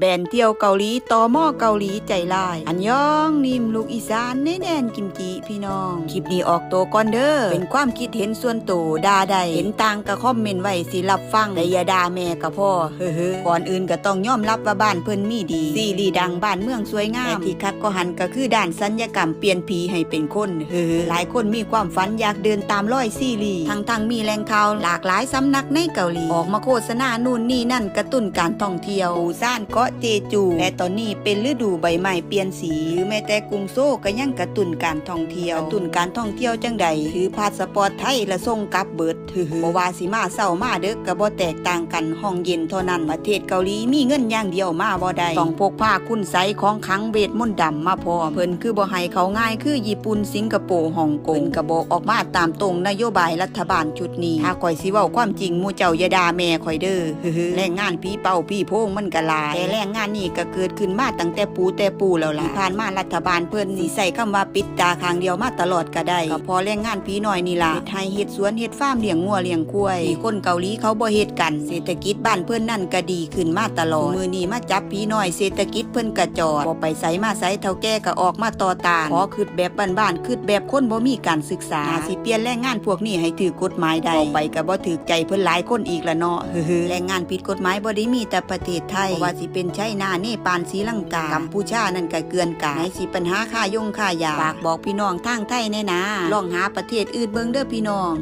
แบนเที่ยวเกาหลีต่อหม้อเกาหลีใจลาย อันยองนิมลูกอีสานในแดนกิมจิพี่น้อง คลิปนี้ออกตัวก่อนเด้อเป็นความคิดเห็นส่วนตัวด่าใดเห็นต่างก็คอมเมนต์ไว้สิรับฟังแต่อย่าด่าแม่ก็พ่อเฮ้อๆก่อนอื่นก็ต้องยอมรับว่าบ้านเพิ่นมีดีซีรีดังบ้านเมืองสวยงามแต่ที่คักก็หันก็คือด้านสัญญกรรมเปลี่ยนผีให้เป็นคนเฮ้อหลายคนมีความฝันอยากเดินตามรอยซีรีทั้งทั้งมีแหล่งข่าวหลากหลายสำนักในเกาหลีออกมาโฆษณานู่นนี่นั่นกระตุ้นการท่องเที่ยวปูซ่านกาะเจจู และตอนนี้เป็นฤดูใบไม้เปลี่ยนสีหรือแม้แต่กรุงโซก็ยังกระตุ้นการท่องเที่ยวกระตุ้นการท่องเที่ยวจังใดถือพาสปอร์ตไทยและส่งกลับเบิดถือบ่ว่าสิมาเศร้ามาเด้อก็บ่แตกต่างกันห้องเย็นเท่านั้นประเทศเกาหลีมีเงินอย่างเดียวมาบ่ได้ต้องพกพาคุณไสของขังเวทมนต์ดำมาพอเพิ่นคือบ่ให้เขาง่ายคือญี่ปุ่นสิงคโปร์ฮ่องกงก็บอกออกมาตามตรงนโยบายรัฐบาลชุดนี้ถ้าข่อยสิเว้าความจริงมูเจ้ายาดาแม่ข่อยเด้อแรงงานพี่เป่าพี่โพงมันก็หลายแต่แรงงานนี่ก็เกิดขึ้นมาตั้งแต่ปูแต่ปูแล้วล่ะผ่านมารัฐบาลเพิ่นสิใส่คำว่าปิดตาข้างเดียวมาตลอดก็ได้ก็พอแรงงานพี่น้อยนี่ล่ะไห้เฮ็ดสวนเฮ็ดฟาร์มเลี้ยงงัวเลี้ยงควายที่คนเกาหลีเขาบ่เฮ็ดกัน เศรษฐกิจบ้านเพิ่นนั่นก็ดีขึ้นมาตลอดมือนี้มาจับพี่น้อยเศรษฐกิจเพิ่นก็จอดบ่ไปไสมาไสเท่าแก่ก็ออกมาต่อตานขอคิดแบบบ้านๆคิดแบบคนบ่มีการศึกษาน่าสิเปลี่ยนแรงงานพวกนี้ให้ถือกฎหมายได้ไปก็บ่ถือใจเพิ่นหลายคนอีกละเนาะแรงงานผิดกฎหมายบ่ได้มีแต่ประเทศไทยว่าสิเป็นไชน่าเนปาลศรีลังกากัมพูชานั่นก็เกือนกายสิปัญหาค่ายงค่ายาฝากบอกพี่น้องทางไทยแน่นะลองหาประเทศอื่นเบิ่งเด้อพี่น้อง